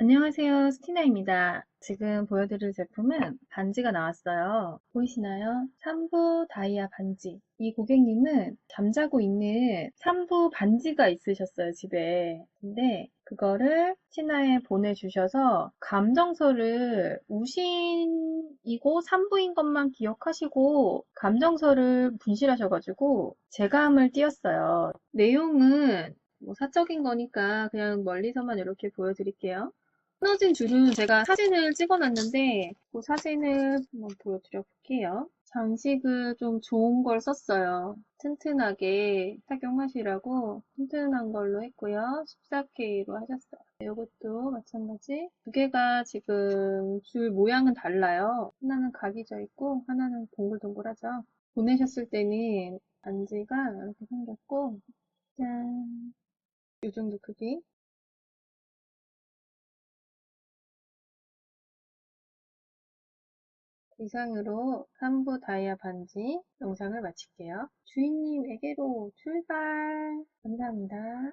안녕하세요. 스티나입니다. 지금 보여드릴 제품은 반지가 나왔어요. 보이시나요? 3부 다이아 반지. 이 고객님은 잠자고 있는 3부 반지가 있으셨어요, 집에. 근데 그거를 스티나에 보내주셔서 감정서를 우신이고 3부인 것만 기억하시고 감정서를 분실하셔가지고 제감을 띄었어요. 내용은 뭐 사적인 거니까 그냥 멀리서만 이렇게 보여드릴게요. 끊어진 줄은 제가 사진을 찍어놨는데 그 사진을 한번 보여드려 볼게요. 장식을 좀 좋은 걸 썼어요. 튼튼하게 착용하시라고 튼튼한 걸로 했고요. 14K로 하셨어요. 이것도 마찬가지. 두 개가 지금 줄 모양은 달라요. 하나는 각이 져 있고 하나는 동글동글하죠. 보내셨을 때는 반지가 이렇게 생겼고 짠. 이 정도 크기. 이상으로 3부 다이아 반지 영상을 마칠게요. 주인님에게로 출발! 감사합니다.